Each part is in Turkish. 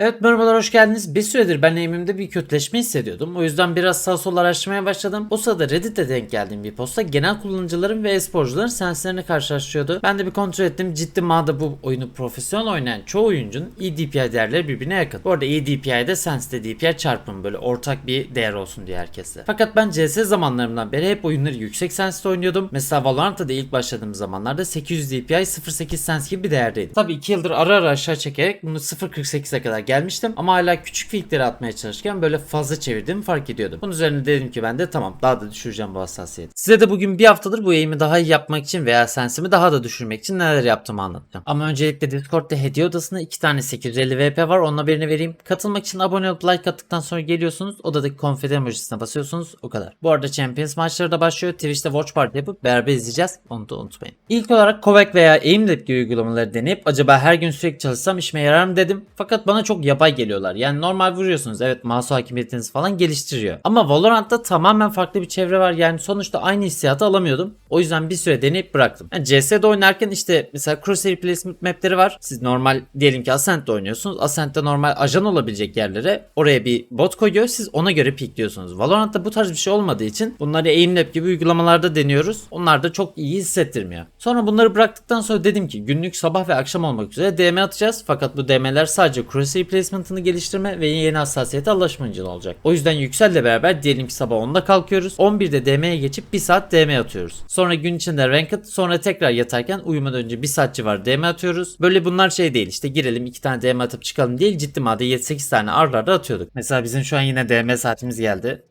Evet merhabalar hoş geldiniz. Bir süredir ben eğimimde bir kötüleşme hissediyordum. O yüzden biraz sağ sol araştırmaya başladım. O sırada Reddit'te denk geldiğim bir posta genel kullanıcıların ve e-sporcuların senslerini karşılaştırıyordu. Ben de bir kontrol ettim. Ciddi manada bu oyunu profesyonel oynayan çoğu oyuncunun E EDPI değerleri birbirine yakın. Bu arada E EDPI'de sens de DPI çarpımı böyle ortak bir değer olsun diye herkeste. Fakat ben CS zamanlarımdan beri hep oyunları yüksek sensle oynuyordum. Mesela Valorant'ta da ilk başladığım zamanlarda 800 DPI 0.8 sens gibi bir değerdeydi. Tabii 2 yıldır ara ara aşağı çekerek bunu 0.48'e kadar gelmiştim ama hala küçük filkleri atmaya çalışırken böyle fazla çevirdiğimi fark ediyordum. Bunun üzerine dedim ki ben de tamam daha da düşüreceğim bu hassasiyeti. Size de bugün bir haftadır bu eğimi daha iyi yapmak için veya sensimi daha da düşürmek için neler yaptığımı anlatacağım. Ama öncelikle Discord'da hediye odasında 2 tane 850 VP var onun haberini vereyim. Katılmak için abone olup like attıktan sonra geliyorsunuz. Odadaki konfeti emojisine basıyorsunuz o kadar. Bu arada Champions maçları da başlıyor. Twitch'te Watch Party yapıp beraber izleyeceğiz. Onu da unutmayın. İlk olarak Kovac veya Aimlab gibi uygulamaları deneyip acaba her gün sürekli çalışsam işime yarar mı dedim. Fakat bana çok yapay geliyorlar. Yani normal vuruyorsunuz. Evet mouse hakimiyetinizi falan geliştiriyor. Ama Valorant'ta tamamen farklı bir çevre var. Yani sonuçta aynı hissiyatı alamıyordum. O yüzden bir süre deneyip bıraktım. Yani CS'de oynarken işte mesela Crosshair Placement mapleri var. Siz normal diyelim ki Ascent'te oynuyorsunuz. Ascent'te normal ajan olabilecek yerlere oraya bir bot koyuyor. Siz ona göre pikliyorsunuz. Valorant'ta bu tarz bir şey olmadığı için bunları Aimlab gibi uygulamalarda deniyoruz. Onlar da çok iyi hissettirmiyor. Sonra bunları bıraktıktan sonra dedim ki günlük sabah ve akşam olmak üzere DM atacağız. Fakat bu DM'ler sadece Crosshair Placement'ını geliştirme ve yeni hassasiyete alışma olacak. O yüzden Yüksel'le beraber diyelim ki sabah 10'da kalkıyoruz. 11'de DM'ye geçip 1 saat DM atıyoruz. Sonra gün içinde Ranked sonra tekrar yatarken uyumadan önce 1 saat civarı DM atıyoruz. Böyle bunlar şey değil işte girelim 2 tane DM atıp çıkalım değil ciddi madde 7-8 tane arda arda atıyorduk. Mesela bizim şu an yine DM saatimiz geldi.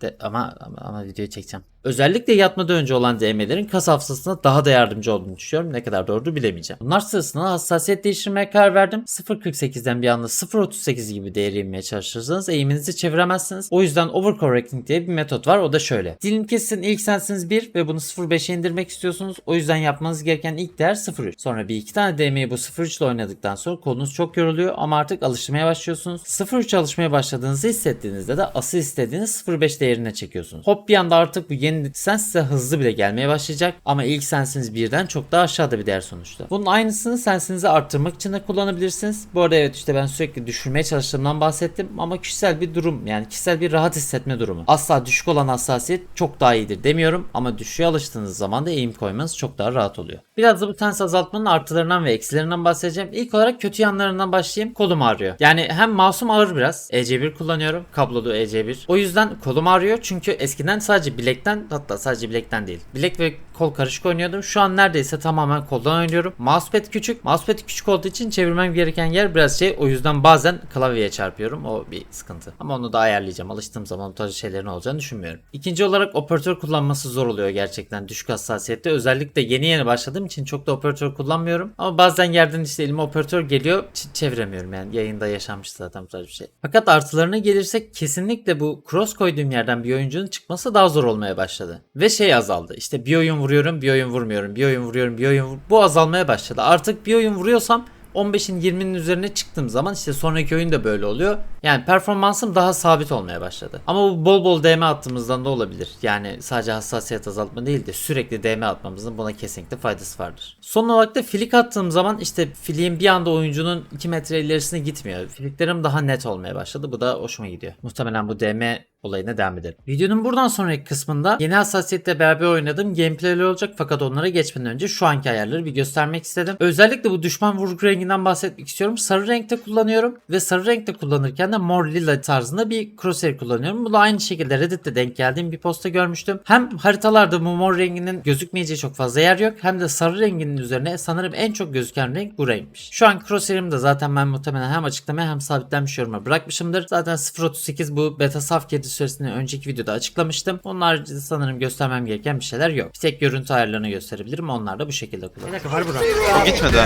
De, ama, ama ama videoyu çekeceğim. Özellikle yatmadan önce olan DM'lerin kas hafızasına daha da yardımcı olduğunu düşünüyorum. Ne kadar doğru bilemeyeceğim. Bunlar sırasında hassasiyet değiştirmeye karar verdim. 0.48'den bir anda 0.38 gibi değeri inmeye çalışırsanız eğiminizi çeviremezsiniz. O yüzden overcorrecting diye bir metot var. O da şöyle. Dilim ki sizin ilk sensiniz 1 ve bunu 0.5'e indirmek istiyorsunuz. O yüzden yapmanız gereken ilk değer 0.3. Sonra bir iki tane DM'yi bu 0.3 ile oynadıktan sonra kolunuz çok yoruluyor ama artık alışmaya başlıyorsunuz. 0.3 alışmaya başladığınızı hissettiğinizde de asıl istediğiniz 0.5 değerine çekiyorsunuz. Hop bir anda artık bu yeni sens size hızlı bile gelmeye başlayacak ama ilk sensiniz birden çok daha aşağıda bir değer sonuçta. Bunun aynısını sensinizi arttırmak için de kullanabilirsiniz. Bu arada evet işte ben sürekli düşürmeye çalıştığımdan bahsettim ama kişisel bir durum yani kişisel bir rahat hissetme durumu. Asla düşük olan hassasiyet çok daha iyidir demiyorum ama düşüğe alıştığınız zaman da eğim koymanız çok daha rahat oluyor. Biraz da bu sens azaltmanın artılarından ve eksilerinden bahsedeceğim. İlk olarak kötü yanlarından başlayayım. Kolum ağrıyor. Yani hem masum ağır biraz. EC1 kullanıyorum. Kablolu EC1. O yüzden kolum ağrıyor çünkü eskiden sadece bilekten hatta sadece bilekten değil. Bilek ve kol karışık oynuyordum. Şu an neredeyse tamamen koldan oynuyorum. Mousepad küçük. Mousepad küçük olduğu için çevirmem gereken yer biraz şey. O yüzden bazen klavyeye çarpıyorum. O bir sıkıntı. Ama onu da ayarlayacağım. Alıştığım zaman bu tarz şeylerin olacağını düşünmüyorum. İkinci olarak operatör kullanması zor oluyor gerçekten düşük hassasiyette. Özellikle yeni yeni başladığım için çok da operatör kullanmıyorum. Ama bazen yerden işte elime operatör geliyor. ç- çeviremiyorum yani. Yayında yaşanmış zaten bu tarz bir şey. Fakat artılarına gelirsek kesinlikle bu cross koyduğum yerden bir oyuncunun çıkması daha zor olmaya başladı. Ve şey azaldı. İşte bir oyun vuruyorum, bir oyun vurmuyorum, bir oyun vuruyorum, bir oyun vur- Bu azalmaya başladı. Artık bir oyun vuruyorsam 15'in 20'nin üzerine çıktığım zaman işte sonraki oyun da böyle oluyor. Yani performansım daha sabit olmaya başladı. Ama bu bol bol DM attığımızdan da olabilir. Yani sadece hassasiyet azaltma değil de sürekli DM atmamızın buna kesinlikle faydası vardır. Son olarak da filik attığım zaman işte filiğin bir anda oyuncunun 2 metre ilerisine gitmiyor. Filiklerim daha net olmaya başladı. Bu da hoşuma gidiyor. Muhtemelen bu DM olayına devam edelim. Videonun buradan sonraki kısmında yeni hassasiyetle beraber oynadığım gameplayler olacak fakat onlara geçmeden önce şu anki ayarları bir göstermek istedim. Özellikle bu düşman vurgu renginden bahsetmek istiyorum. Sarı renkte kullanıyorum ve sarı renkte kullanırken de mor lila tarzında bir crosshair kullanıyorum. Bu da aynı şekilde Reddit'te denk geldiğim bir posta görmüştüm. Hem haritalarda bu mor renginin gözükmeyeceği çok fazla yer yok hem de sarı renginin üzerine sanırım en çok gözüken renk bu renkmiş. Şu an crosshair'imi de zaten ben muhtemelen hem açıklamaya hem sabitlenmiş yoruma bırakmışımdır. Zaten 0.38 bu beta saf kedi süresini önceki videoda açıklamıştım. Onun haricinde sanırım göstermem gereken bir şeyler yok. Bir tek görüntü ayarlarını gösterebilirim. Onlar da bu şekilde kullanılıyor. dakika var burada. O gitmedi.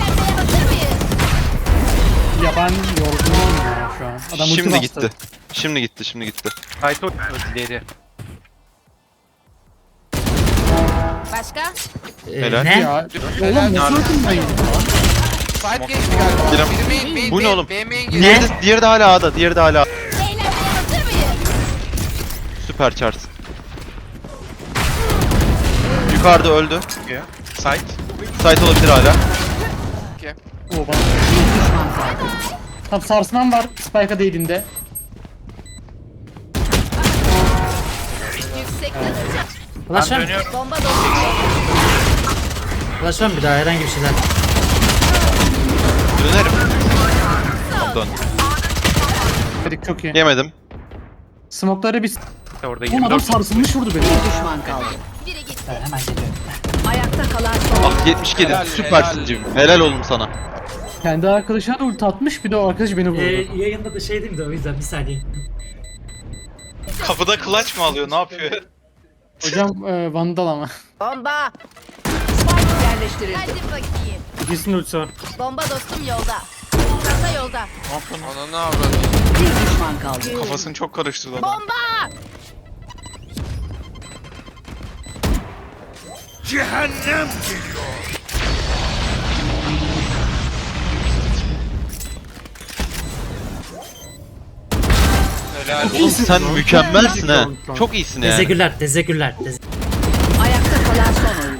Yer belki. Yaban yorgunum ya şu an. Adam ulti Şimdi bastı. gitti. Şimdi gitti, şimdi gitti. Kayto ileri. Başka? Ee, Helal. ne? Ya, oğlum nasıl? Fight geçti galiba. Birim. Biri main, main, Bu ne main, oğlum? main geliyor. Diğeri de, diğeri de hala A'da, diğeri de hala Eğlenmeye hazır mıyız? Süper Charles. Yukarıda öldü. Site. Site olabilir hala. O bana. Bir. Tam sarsman var Spike'a değdiğinde. Flash var mı? Dönüyorum. Bomba dostum. Flash var mı bir daha herhangi bir şeyler? Dönerim. Dön. Dedik çok iyi. Yemedim. Smoke'ları biz... Orada Oğlum adam 24. sarsılmış vurdu beni. düşman kaldı. Biri gitti. Hemen geliyorum. Ayakta kalan son. Ah 72 Helal, Süpersin helal. Cim. Helal oğlum sana. Kendi arkadaşına da ulti atmış bir de o arkadaş beni vurdu. Ee, yayında da şey değil de o yüzden bir saniye. Kapıda clutch mı alıyor? Ne yapıyor? Hocam e, Vandal ama. Bomba. Spike yerleştirildi. Hadi bakayım. İkisinin ultisi var. Bomba dostum yolda. Kasa yolda. Ona ne yapıyor? Bir düşman kaldı. Kafasını çok karıştırdı adam. Bomba. Helal. Oğlum sen mükemmelsin ha. Çok iyisin yani. Teşekkürler, teşekkürler. Ayakta kalan son oyuncu.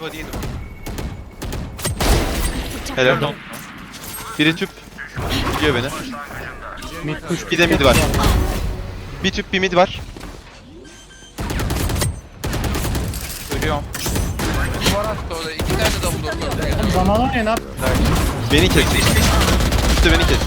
Hadi yedim. Helal. Biri tüp. Gidiyor beni. Mid push. Bir de mid var. Bir tüp bir mid var. Ölüyorum. Var hatta orada. İki tane double door. Zamanı ne yap? Beni kes. Üstte beni kes.